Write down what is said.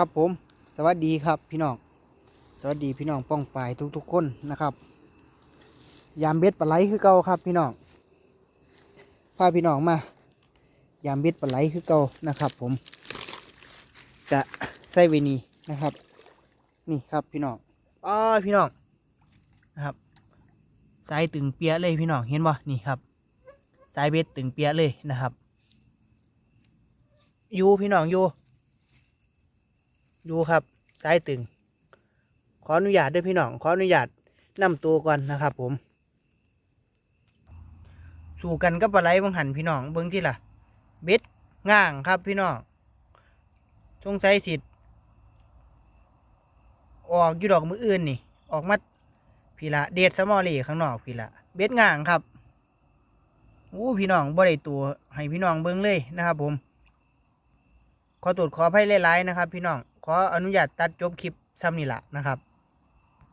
ครับผม สวัสดีครับพี่น้อง สวัสดีพี่น้องป้องปายทุกๆคนนะครับ ยามเบ็ดปลาไหลคือเก่าครับพี่น้อง พาพี่น้องมา ยามเบ็ดปลาไหลคือเก่านะครับ ผม จะใส่เวนีนะครับ นี่ครับพี่น้องอ๋อพี่น้องนะครับ สายตึงเปียเลยพี่น้อง เห็นบ่นี่ครับ สายเบ็ดตึงเปียเลยนะครับ อยู่พี่น้องอยู่ ดูครับสายตึง ขออนุญาตด้วยพี่น้อง ขออนุญาตนำตัวก่อนนะครับ ผม สู่กันกับปลาไหลบังหันพี่น้องเบิ้งที่ล่ะ เบ็ดง่างครับพี่น้องสงสัยสิทธิ์ออกอยู่ดอกมืออื่นนี่ ออกมาพี่ละเดดสมอลี่ข้างนอกพี่ละเบ็ดง่างครับโอ้พี่น้องบ่ได้ตัวให้พี่น้องเบิ้งเลยนะครับ ผม ขอตรวจขออภัยหลายๆนะครับ พี่น้อง ขออนุญาตตัดจบคลิปซ้ำนี่ละนะครับ